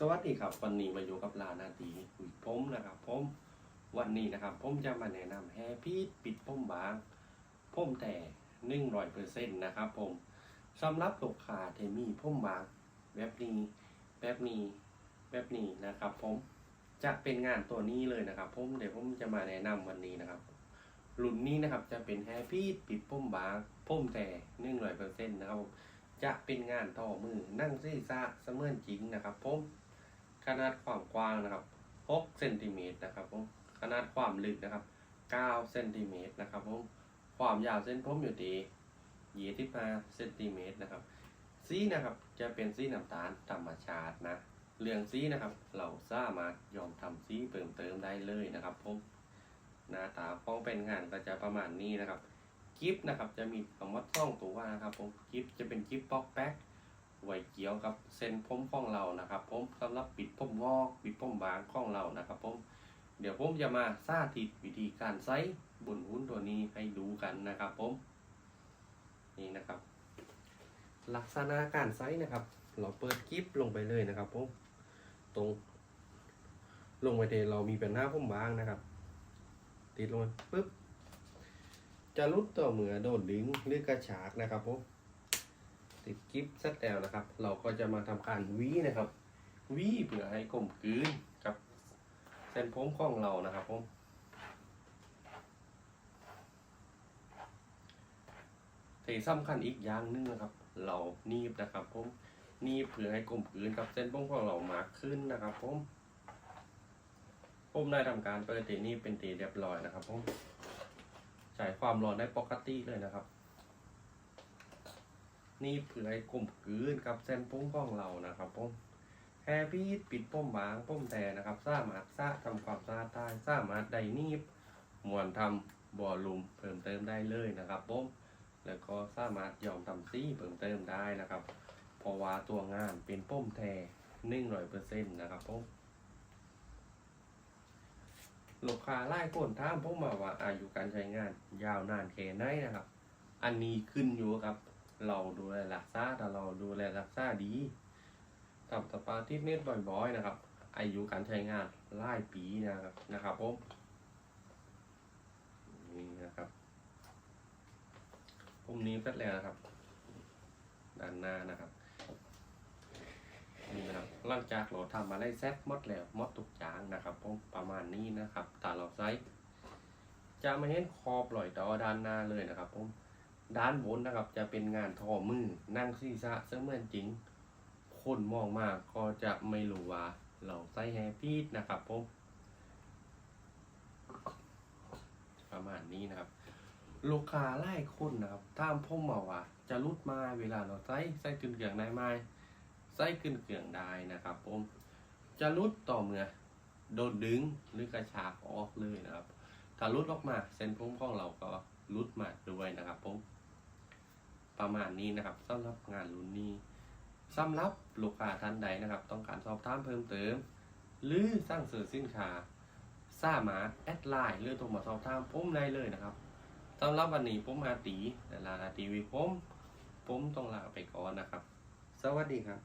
สวัสดีครับวันนี้มาอยู่กับลานาตีคุยผมนะครับผมวันนี้นะครับผมจะมาแนะนำแฮปปี้ปิดผมบางผมแต่หนึ่งร้อยเปอร์เซ็นต์นะครับผมสำหรับลูกค้าที่มีผมบางแบบนี้แบบนี้แบบนี้นะครับ ผมจะเป็นงานตัวนี้เลยนะครับ ผมเดี๋ยวผมจะมาแนะนำวันนี้นะครับรุ่นนี้นะครับจะเป็นแฮปปี้ปิดผมบางผมแต่หนึ่งร้อยเปอร์เซ็นต์นะครับผมจะเป็นงานต่อมือนั่งซีซ่าเสมือนจริงนะครับผม ขนาดความกว้างนะครับ6เซนติเมตรนะครับผมขนาดความลึกนะครับ9เซนติเมตรนะครับผมความยาวเส้นผมอยู่ที่25เซนติเมตรนะครับสีนะครับจะเป็นสีน้ำตาลธรรมชาตินะเรื่องสีนะครับ เราสามารถยอมทำสีเพิ่มเติมได้เลยนะครับผมหน้าตาป้องเป็นงานก็จะประมาณนี้นะครับกิฟนะครับจะมีคำว่าต้องตัวนะครับผมกิฟจะเป็นกิฟป๊อกแป๊ก ไวเกี่ยวกับเส้นผมของเรานะครับ ผมสำหรับปิดผมงอกปิดผมบางของเรานะครับ ผมเดี๋ยวผมจะมาสาธิตวิธีการไซส์บนหุ้นตัวนี้ให้ดูกันนะครับ ผมนี่นะครับ ลักษณะการไซส์นะครับ เราเปิดกิฟลงไปเลยนะครับ ผมตรงลงไปเทเรามีเป็นหน้าผมบางนะครับ ติดลงมาปุ๊บจะรุดต่อเหมือโดนดึงหรือกระฉากนะครับผม ติดกิฟต์สัดแล้วนะครับ เราก็จะมาทำการวีนะครับวีเพื่อให้กลมกลืนกับเส้นผมของเรานะครับผมที่สำคัญอีกอย่างหนึงนะครับ เรานีบนะครับผมนีบเพื่อให้กลมกลืนกับเส้นผมของเรามากขึ้นนะครับผมผมได้ทำการเปิดตีนี่เป็นตีเรียบร้อยนะครับผมใช้ความร้อนได้ปกติเลยนะครับ นี่เผื่อให้กลมกลืนกับเส้นปุ้งของเรานะครับผมแฮปปี้ปิดป้มบางป้มแต่นะครับสามารถสร้างทำความสะอาดได้สามารถได้นีบมวนทำบ่อลลูมเพิ่มเติมได้เลยนะครับผมแล้วก็สามารถยอมทำซี่เพิ่มเติมได้นะครับเพราะว่าตัวงานเป็นป้มแทหนึ่งร้อยเปอร์เซ็นต์นะครับผมลูกค้าไล่คนถามผมมาว่าอายุการใช้งานยาวนานแค่ไหนนะครับ อันนี้ขึ้นอยู่กับ เราดูแลรักษาถ้าเราดูแลรักษาดีทำสปาทิสเนตบ่อยๆนะครับ อายุการใช้งานหลายปีนะครับนะครับผมนี่นะครับผมนี้เสร็จแล้วนะครับ ด้านหน้านะครับนี่นะครับหลังจากเราทำมาได้เซ็ตหมดแล้วมดทุกอย่างนะครับผมประมาณนี้นะครับแตาเราไซส์จะไม่เห็นขอบลอยต่อด้านหน้าเลยนะครับผม ด้านบนนะครับ จะเป็นงานทอมือนั่งศีรษะเสมือนจริง คนมองมากก็จะไม่รู้ว่า เราใส่แฮปปี้นะครับผมประมาณนี้นะครับลูกค้าไล่คนนะครับตามผมมาว่า จะรุดมาเวลาเราใส่ใส่กึ่งเกลืองได้ไหมไส้ขึ้นเกลื่องได้นะครับผมจะรุดต่อเมื่อโดนดึงหรือกระชากออกเลยนะครับ ถ้ารุดออกมาเส้นผมของเราก็รุดมาด้วยนะครับผม ประมาณนี้นะครับสำหรับงานรุ่นนี้สำหรับลูกค้าท่านใดนะครับ ต้องการสอบถามเพิ่มเติม หรือสร้างสื่อสินค้าสามารถแอดไลน์หรือโทรมาสอบถามผมได้เลยนะครับสำหรับวันนี้ผมอาตีแต่ลาทีวีผมผมต้องลาไปก่อนนะครับ สวัสดีครับ